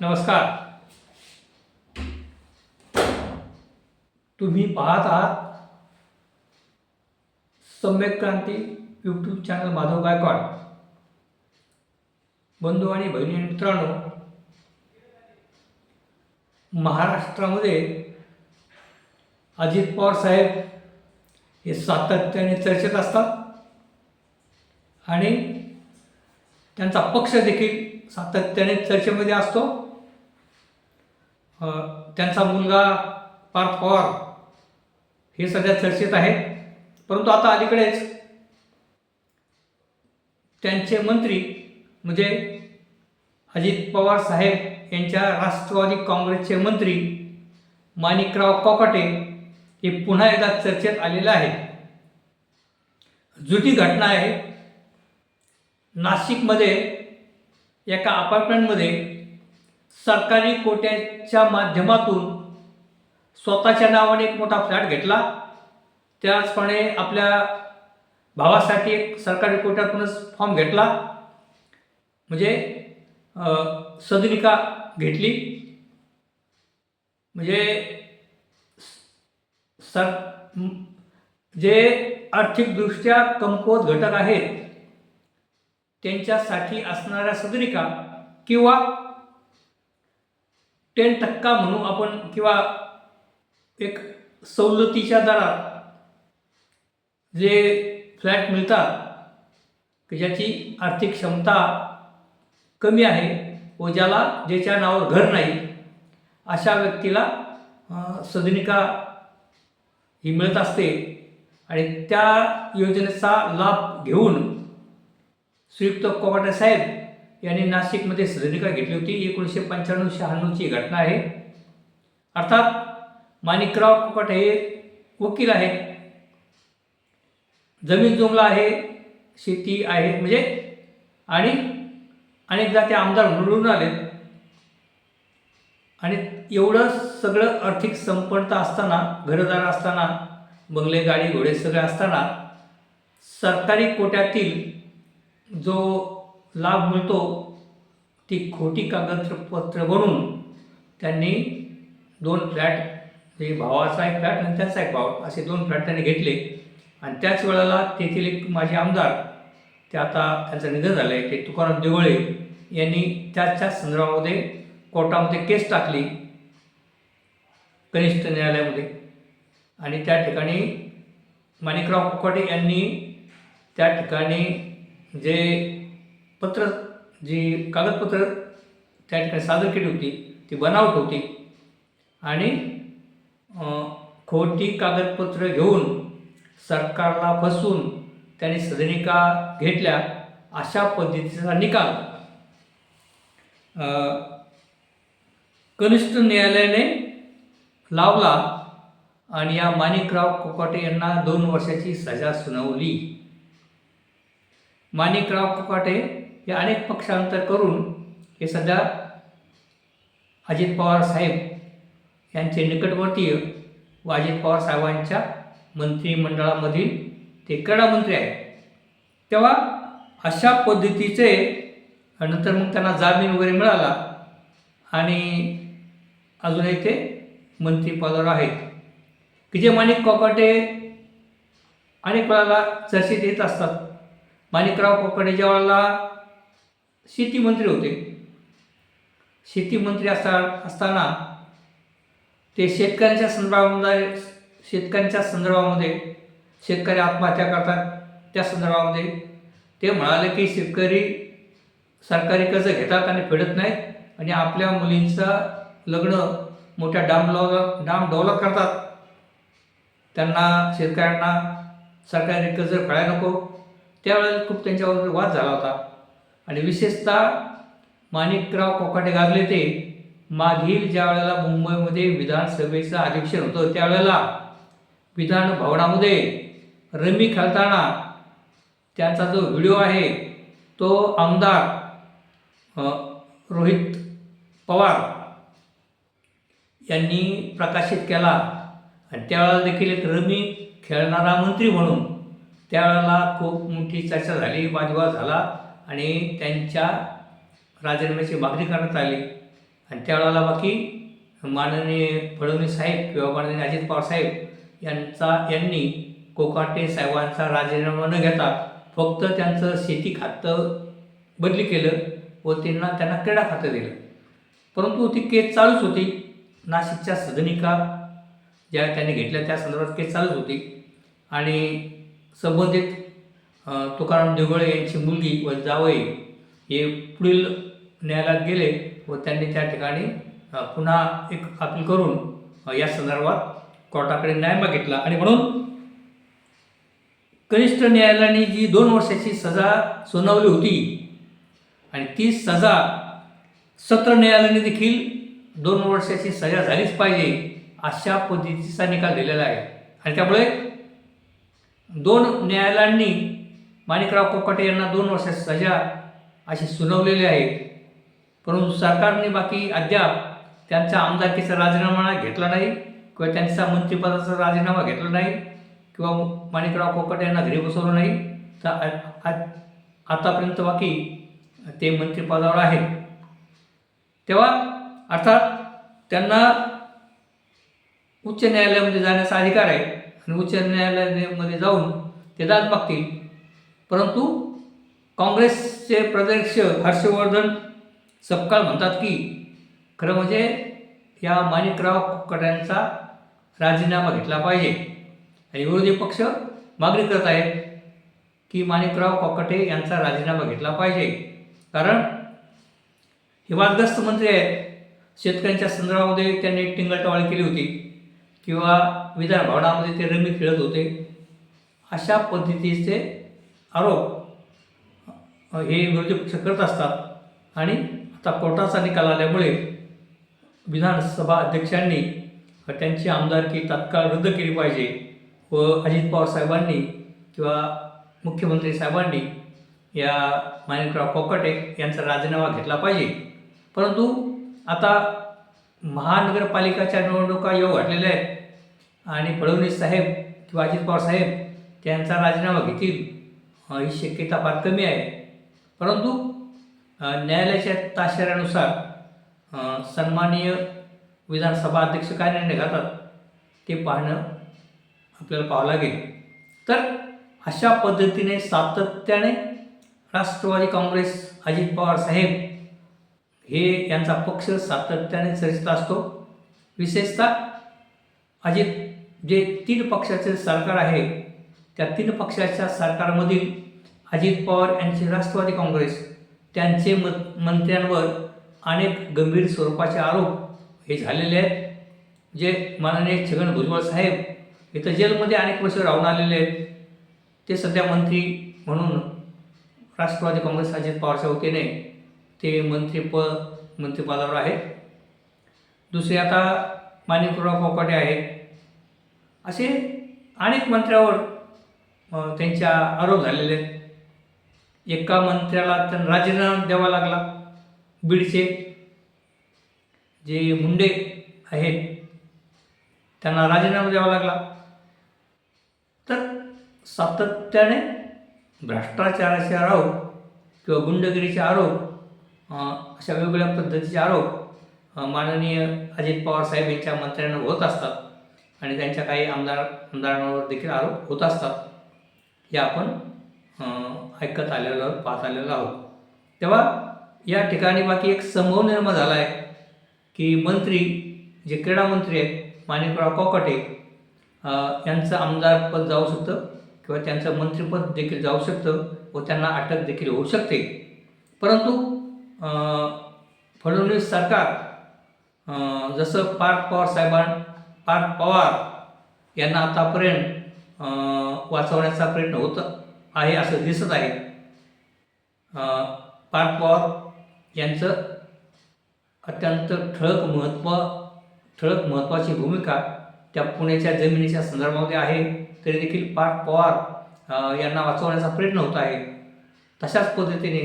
नमस्कार. तुम्ही पाहत आहात सम्यक क्रांती यूट्यूब चॅनल माधव गायकवाड. बंधू आणि बहिणी आणि मित्रांनो महाराष्ट्रामध्ये अजित पवार साहेब हे सातत्याने चर्चेत असतात आणि त्यांचा पक्ष देखील सातत्याने चर्चेमध्ये असतो. त्यांचा मुलगा पार्थ पवार हे सध्या चर्चेत आहेत. परंतु आता अलीकडेच त्यांचे मंत्री म्हणजे अजित पवार साहेब यांच्या राष्ट्रवादी काँग्रेसचे मंत्री माणिकराव कोकाटे हे पुन्हा एकदा चर्चेत आलेले आहेत. जुटी घटना आहे. नाशिकमध्ये एका अपार्टमेंटमध्ये सरकारी कोट्याच्या माध्यमातून स्वतःच्या नावाने एक मोठा फ्लॅट घेतला. त्याचप्रमाणे आपल्या भावासाठी एक सरकारी कोट्यातूनच फॉर्म घेतला. म्हणजे सदनिका घेतली. म्हणजे सर जे आर्थिकदृष्ट्या कमकुवत घटक आहेत त्यांच्यासाठी असणाऱ्या सदनिका किंवा टेन टक्का म्हणू आपण किंवा एक सवलतीच्या दरात जे फ्लॅट मिळतात की ज्याची आर्थिक क्षमता कमी आहे व ज्याला ज्याच्या नावावर घर नाही अशा व्यक्तीला सदनिका ही मिळत असते. आणि त्या योजनेचा लाभ घेऊन श्रीयुक्त कोकाटे साहेब यांनी नाशिकमध्ये सदनिका घेतली होती. एकोणीसशे पंच्याण्णव शहाण्णवची घटना आहे. अर्थात माणिकराव कुकट हे वकील आहेत. जमीन जुमला आहे शेती आहे म्हणजे आणि अनेकदा ते आमदार म्हणून आले आणि एवढं सगळं आर्थिक संपन्नता असताना घरदार असताना बंगले गाडी घोडे सगळे असताना सरकारी कोट्यातील जो लाभ मिळतो ती खोटी कागदपत्र बनवून त्यांनी दोन फ्लॅट म्हणजे भावाचा एक फ्लॅट आणि त्याचा एक भाव असे दोन फ्लॅट त्यांनी घेतले. आणि त्याच वेळेला तेथील एक माझे आमदार ते आता त्यांचं निधन झालं आहे ते तुकाराम देवळे यांनी त्याच्या संदर्भामध्ये कोर्टामध्ये केस टाकली कनिष्ठ न्यायालयामध्ये. आणि त्या ठिकाणी माणिकराव कोकाटे यांनी त्या ठिकाणी जे पत्र जी कागदपत्र त्या ठिकाणी सादर केली होती ती बनावट होती. आणि खोटी कागदपत्र घेऊन सरकारला फसवून त्यांनी सदनिका घेतल्या अशा पद्धतीचा निकाल. कनिष्ठ न्यायालयाने लावला आणि या माणिकराव कोकाटे यांना दोन वर्षाची सजा सुनावली. माणिकराव कोकाटे हे अनेक पक्षांतर करून हे सध्या अजित पवार साहेब यांचे निकटवर्तीय व अजित पवार साहेबांच्या मंत्रिमंडळामधील ते क्रीडा मंत्री आहेत. तेव्हा अशा पद्धतीचे नंतर मग त्यांना जामीन वगैरे मिळाला आणि अजूनही ते मंत्रिपदावर आहेत. की जे माणिक कोकाटे अनेक वेळाला चर्चेत येत असतात. माणिकराव कोकाटे ज्या वेळेला शेतीमंत्री होते. शेतीमंत्री असता असताना ते शेतकऱ्यांच्या संदर्भामध्ये शेतकऱ्यांच्या संदर्भामध्ये शेतकरी आत्महत्या करतात. त्या संदर्भामध्ये ते म्हणाले की शेतकरी सरकारी कर्ज घेतात आणि फेडत नाहीत आणि आपल्या मुलींचं लग्न मोठ्या डाम डॉलर डाम डेव्हलप करतात. त्यांना शेतकऱ्यांना सरकारी कर्ज फेडायला नको. त्यावेळेला खूप त्यांच्यावर वाद झाला होता. आणि विशेषतः माणिकराव कोकाटे गाजले ते मागील ज्या वेळेला मुंबईमध्ये विधानसभेचं अधिवेशन होतं त्यावेळेला विधान भवनामध्ये रमी खेळताना त्यांचा जो व्हिडिओ आहे तो आमदार रोहित पवार यांनी प्रकाशित केला. आणि त्यावेळेला देखील एक रमी खेळणारा मंत्री म्हणून त्यावेळेला खूप मोठी चर्चा झाली वादविवाद झाला. आणि त्यांच्या राजीनाम्याची मागणी करण्यात आली. आणि त्यावेळेला बाकी माननीय फडणवीस साहेब किंवा माननीय अजित पवार साहेब यांचा यांनी कोकाटे साहेबांचा राजीनामा न घेता फक्त त्यांचं शेती खातं बदली केलं व त्यांना त्यांना क्रीडा खातं दिलं. परंतु ती केस चालूच होती. नाशिकच्या सदनिका ज्या त्यांनी घेतल्या त्या संदर्भात केस चालूच होती. आणि संबंधित तुकाराम देवगळे यांची मुलगी व जावई हे पुढील न्यायालयात गेले व त्यांनी त्या ठिकाणी पुन्हा एक अपील करून या संदर्भात कोर्टाकडे न्याय मागितला. आणि म्हणून कनिष्ठ न्यायालयाने जी दोन वर्षाची सजा सुनावली होती आणि ती सजा सत्र न्यायालयाने देखील दोन वर्षाची सजा झालीच पाहिजे अशा पद्धतीचा निकाल दिलेला आहे. आणि त्यामुळे दोन न्यायालयांनी माणिकराव कोकाटे यांना दोन वर्षाची सजा अशी सुनावलेली आहे. परंतु सरकारने बाकी अद्याप त्यांचा आमदारकीचा राजीनामा घेतला नाही किंवा त्यांचा मंत्रिपदाचा राजीनामा घेतला नाही किंवा माणिकराव कोकाटे यांना घरी बसवलं नाही तर आ- आतापर्यंत बाकी ते मंत्रिपदावर आहेत. तेव्हा अर्थात त्यांना उच्च न्यायालयामध्ये जाण्याचा अधिकार आहे आणि उच्च न्यायालयामध्ये जाऊन ते दाद मागतील. परंतु काँग्रेसचे प्रदेश हर्षवर्धन सपकाळ म्हणतात की खरं म्हणजे या माणिकराव कुकड्यांचा राजीनामा घेतला पाहिजे. आणि विरोधी पक्ष मागणी करत आहेत की माणिकराव कोकटे यांचा राजीनामा घेतला पाहिजे. कारण हिवाग्रस्त मंत्री आहेत. शेतकऱ्यांच्या संदर्भामध्ये त्यांनी टिंगलटवाळी केली होती. किंवा विधान भवनामध्ये ते रमी खेळत होते. अशा पद्धतीचे आरोप हे विरोधी पक्ष करत असतात. आणि आता कोर्टाचा निकाल आल्यामुळे विधानसभा अध्यक्षांनी त्यांची आमदारकी तात्काळ रद्द केली पाहिजे व अजित पवार साहेबांनी किंवा मुख्यमंत्री साहेबांनी या माणिकराव कोकटे यांचा राजीनामा घेतला पाहिजे. परंतु आता महानगरपालिकाच्या निवडणुका येऊ घातलेल्या आहेत आणि फडणवीस साहेब किंवा अजित पवार साहेब त्यांचा राजीनामा घेतील. ही शक्यता फार कमी आहे. परंतु न्यायालयाच्या ताशेऱ्यानुसार सन्माननीय विधानसभा अध्यक्ष काय निर्णय घेतात ते पाहणं आपल्याला पाहावं लागेल. तर अशा पद्धतीने सातत्याने राष्ट्रवादी काँग्रेस अजित पवार साहेब हे यांचा पक्ष सातत्याने चर्चेत असतो. विशेषतः अजित जे तीन पक्षाचे सरकार आहे त्या तीन पक्षाच्या सरकारमधील अजित पवार यांचे राष्ट्रवादी काँग्रेस त्यांचे मत मंत्र्यांवर अनेक गंभीर स्वरूपाचे आरोप हे झालेले आहेत. जे माननीय छगन भुजबळ साहेब इथं जेलमध्ये अनेक वर्ष राहून आलेले आहेत. ते सध्या मंत्री म्हणून राष्ट्रवादी काँग्रेस अजित पवारच्या वतीने ते मंत्रीप मंत्रिपदावर आहेत. दुसरे आता माणिकराव कोकाटे आहेत. असे अनेक मंत्र्यावर त्यांच्या आरोप झालेले आहेत. एका मंत्र्याला त्यांना राजीनामा द्यावा लागला. बीडचे जे मुंडे आहेत त्यांना राजीनामा द्यावा लागला. तर सातत्याने भ्रष्टाचाराचे आरोप किंवा गुंडगिरीचे आरोप अशा वेगवेगळ्या पद्धतीचे आरोप माननीय अजित पवार साहेब यांच्या मंत्र्यांना होत असतात. आणि त्यांच्या काही आमदार आमदारांवर देखील आरोप होत असतात. हे आपण ऐकत आलेलो आहोत पाहत आलेलो आहोत. तेव्हा या ठिकाणी बाकी एक संभव निर्माण झाला आहे की मंत्री जे क्रीडा मंत्री आहेत माणिकराव कोकाटे यांचं आमदारपद जाऊ शकतं किंवा त्यांचं मंत्रिपद देखील जाऊ शकतं व त्यांना अटक देखील होऊ शकते. परंतु फडणवीस सरकार जसं पार्थ पवार साहेबां पार्थ पवार यांना आतापर्यंत वाचवण्याचा प्रयत्न होत आहे असं दिसत आहे. पार्थ पवार यांचं अत्यंत ठळक महत्त्व ठळक महत्त्वाची भूमिका त्या पुण्याच्या जमिनीच्या संदर्भामध्ये आहे. तरी देखील पार्थ पवार यांना वाचवण्याचा प्रयत्न होत आहे. तशाच पद्धतीने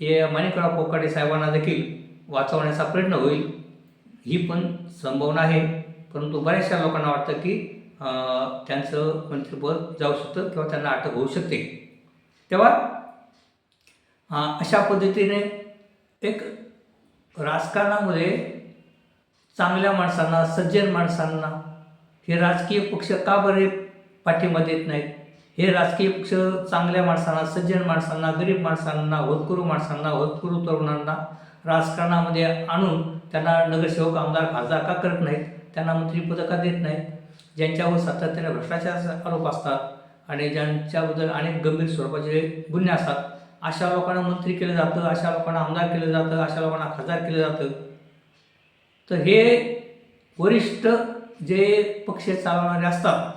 हे माणिकराव कोकाटे साहेबांना देखील वाचवण्याचा प्रयत्न होईल. ही पण संभावना आहे. परंतु बऱ्याचशा लोकांना वाटतं की त्यांचं मंत्रिपद जाऊ शकतं किंवा त्यांना अटक होऊ शकते. तेव्हा अशा पद्धतीने एक राजकारणामध्ये चांगल्या माणसांना सज्जन माणसांना हे राजकीय पक्ष का बरे पाठिंबा देत नाहीत? हे राजकीय पक्ष चांगल्या माणसांना सज्जन माणसांना गरीब माणसांना होतकरू माणसांना होतकरू तरुणांना राजकारणामध्ये आणून त्यांना नगरसेवक आमदार खासदार का करत नाहीत? त्यांना मंत्रिपद का देत नाहीत? ज्यांच्यावर सातत्याने भ्रष्टाचाराचा आरोप असतात आणि ज्यांच्याबद्दल अनेक गंभीर स्वरूपाचे गुन्हे असतात अशा लोकांना मंत्री केलं जातं अशा लोकांना आमदार केलं जातं अशा लोकांना खासदार केलं जातं. तर हे वरिष्ठ जे पक्ष चालवणारे असतात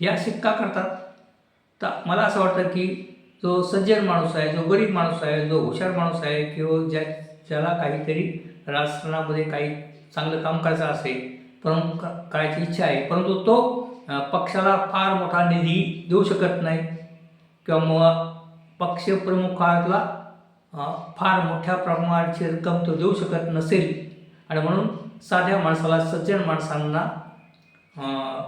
हे असे का करतात? तर मला असं वाटतं की जो सज्जन माणूस आहे जो गरीब माणूस आहे जो हुशार माणूस आहे किंवा ज्या ज्याला काहीतरी राजकारणामध्ये काही चांगलं काम करायचं असेल प्रमुख करायची इच्छा आहे. परंतु तो पक्षाला फार मोठा निधी देऊ शकत नाही. किंवा मग पक्षप्रमुखाला फार मोठ्या प्रमाणाची रक्कम तो देऊ शकत नसेल. आणि म्हणून साध्या माणसाला सज्जन माणसांना अं,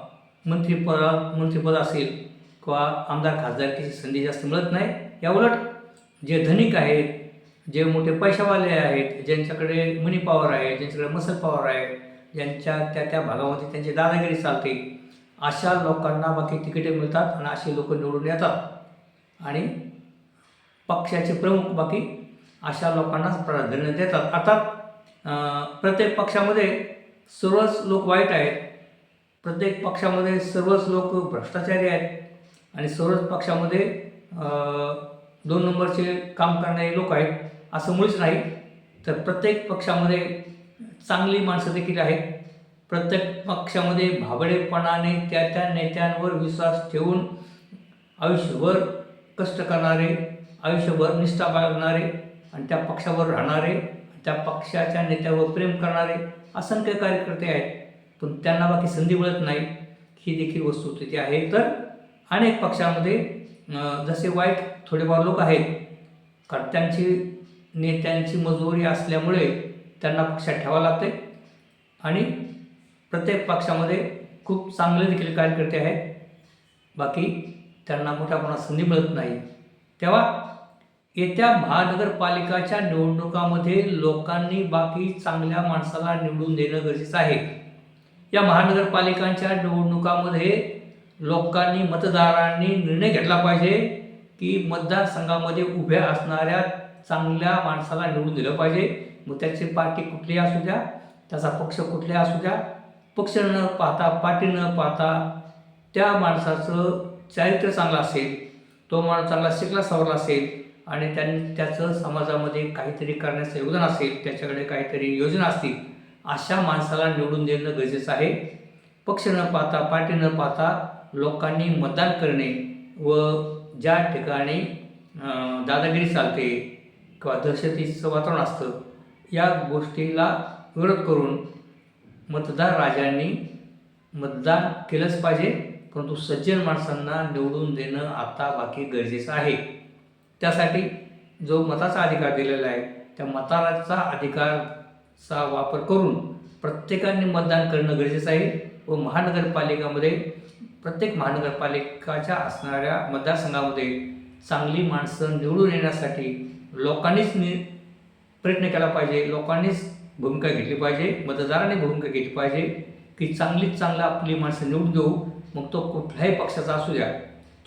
मंत्रीपद मंत्रिपद असेल किंवा आमदार खासदारकीची संधी जास्त मिळत नाही. या उलट जे धनिक आहेत जे मोठे पैशावाले आहेत ज्यांच्याकडे मनी पॉवर आहे ज्यांच्याकडे मसल पॉवर आहे ज्यांच्या त्या त्या भागामध्ये त्यांची दादागिरी चालते. अशा लोकांना बाकी तिकिटे मिळतात आणि असे लोक निवडून येतात. आणि पक्षाचे प्रमुख बाकी अशा लोकांनाच प्राधान्य देतात. अर्थात प्रत्येक पक्षामध्ये सर्वच लोक वाईट आहेत. प्रत्येक पक्षामध्ये सर्वच लोक भ्रष्टाचारी आहेत. आणि सर्वच पक्षामध्ये दोन नंबरचे काम करणारे लोक आहेत. असं मुळीच नाही. तर प्रत्येक पक्षामध्ये चांगली माणसं देखील आहेत. प्रत्येक पक्षामध्ये भाबडेपणाने त्या त्या नेत्यांवर विश्वास ठेवून आयुष्यभर कष्ट करणारे आयुष्यभर निष्ठा बाळगणारे आणि त्या पक्षावर राहणारे त्या पक्षाच्या नेत्यावर प्रेम करणारे असंख्य कार्यकर्ते आहेत. पण त्यांना बाकी संधी मिळत नाही. ही देखील वस्तुस्थिती आहे. तर अनेक पक्षामध्ये जसे वाईट थोडेफार लोक आहेत. कारण त्यांची नेत्यांची मजुरी असल्यामुळे त्यांना पक्षात ठेवावं लागते आणि प्रत्येक पक्षामध्ये खूप चांगले देखील कार्यकर्ते आहेत. बाकी त्यांना मोठ्या प्रमाणात संधी मिळत नाही. तेव्हा येत्या महानगरपालिकाच्या निवडणुकामध्ये लोकांनी बाकी चांगल्या माणसाला निवडून देणं गरजेचं आहे. या महानगरपालिकांच्या निवडणुकामध्ये लोकांनी मतदारांनी निर्णय घेतला पाहिजे की मतदारसंघामध्ये उभ्या असणाऱ्या चांगल्या माणसाला निवडून दिलं पाहिजे. मग त्याची पार्टी कुठलीही असू द्या त्याचा पक्ष कुठलाही असू द्या पक्ष न पाहता पार्टी न पाहता त्या माणसाचं चारित्र्य चांगलं असेल तो माणूस चांगला शिकला सावरला असेल आणि त्यांनी त्याचं समाजामध्ये काहीतरी करण्याचं योगदान असेल त्याच्याकडे काहीतरी योजना असतील अशा माणसाला निवडून देणं गरजेचं आहे. पक्ष न पाहता पार्टी न पाहता लोकांनी मतदान करणे व ज्या ठिकाणी दादागिरी चालते किंवा दहशतीचं वातावरण असतं या गोष्टीला विरोध करून मतदार राजांनी मतदान केलंच पाहिजे परंतु सज्जन माणसांना निवडून देणं आता बाकी गरजेचं आहे. त्यासाठी जो मताचा अधिकार दिलेला आहे त्या मताचा अधिकारचा वापर करून प्रत्येकाने मतदान करणं गरजेचं आहे व महानगरपालिकामध्ये प्रत्येक महानगरपालिकाच्या असणाऱ्या मतदारसंघामध्ये चांगली माणसं निवडून येण्यासाठी लोकांनीच नि प्रयत्न केला पाहिजे. लोकांनीच भूमिका घेतली पाहिजे. मतदारांनी भूमिका घेतली पाहिजे की चांगलीच चांगलं आपली माणसं निवडून देऊ मग तो कुठल्याही पक्षाचा असू द्या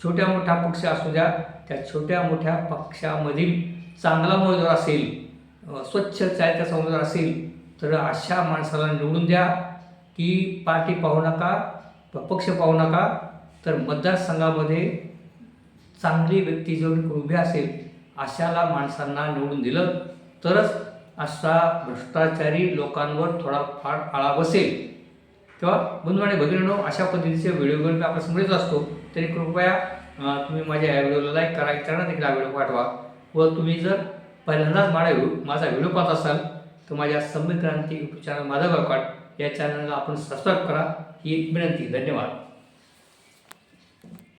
छोट्या मोठ्या पक्ष असू द्या त्या छोट्या मोठ्या पक्षामधील चांगला उमेदवार असेल स्वच्छ चायत्याचा उमेदवार असेल तर अशा माणसाला निवडून द्या की पार्टी पाहू नका पक्ष पाहू नका. तर मतदारसंघामध्ये चांगली व्यक्ती जेवढी उभी असेल अशाला माणसांना निवडून दिलं. तरच असा भ्रष्टाचारी लोकांवर थोडाफार आळा बसेल. तेव्हा बंधू आणि अशा पद्धतीचे व्हिडिओ घेऊन मी आपण समजत असतो. तरी कृपया तुम्ही माझ्या या व्हिडिओला लाईक करा इतरांना देखील हा व्हिडिओ पाठवा. व तुम्ही जर पहिल्यांदाच माझा व्हिडिओ माझा व्हिडिओ पाहत असाल तर माझ्या संबित क्रांती चॅनल माझा गावकाट या चॅनलला आपण सबस्क्राईब करा. ही एक विनंती. धन्यवाद.